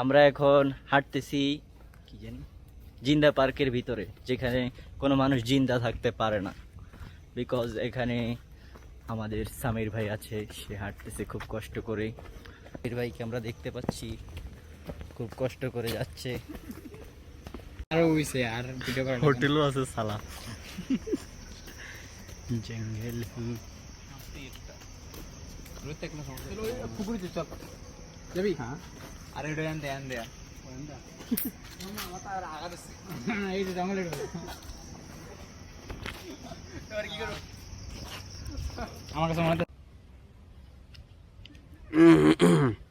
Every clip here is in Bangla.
আমরা এখন হাঁটতেছি কি জানি জিন্দা পার্কের ভিতরে যেখানে কোনো মানুষ জিন্দা থাকতে পারে না। বিকজ এখানে আমাদের সামির ভাই আছে সে হাঁটতেছে খুব কষ্ট করে। সামির ভাইকে আমরা দেখতে পাচ্ছি খুব কষ্ট করে যাচ্ছে। আরও হইছে আর ভিডিও করা হোটেলও আছে সালা। জঙ্গল। পুকুরিতে চল যাবি? হ্যাঁ। আরে এটা এন আনতে এই যে জঙ্গলে আমার কাছে মনে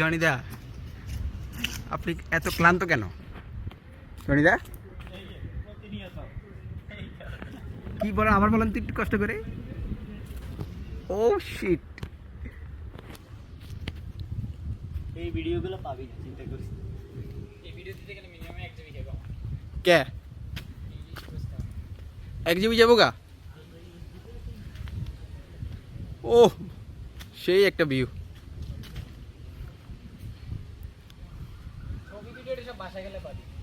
জনিদা আপনি এত ক্লান্ত কেন? জনিদা? কি বলেন আবার বলেন তো একটু কষ্ট করে। ও শিট এই ভিডিওগুলো পাবি না চিন্তা করিস এই ভিডিও দিতে গেলে মিনিমাম এক জিবি খাব। কে? এক জিবি যাব গা? ও সেই একটা ভিউ ছবি ভিডিও সব বাসায় গেলে পাবি।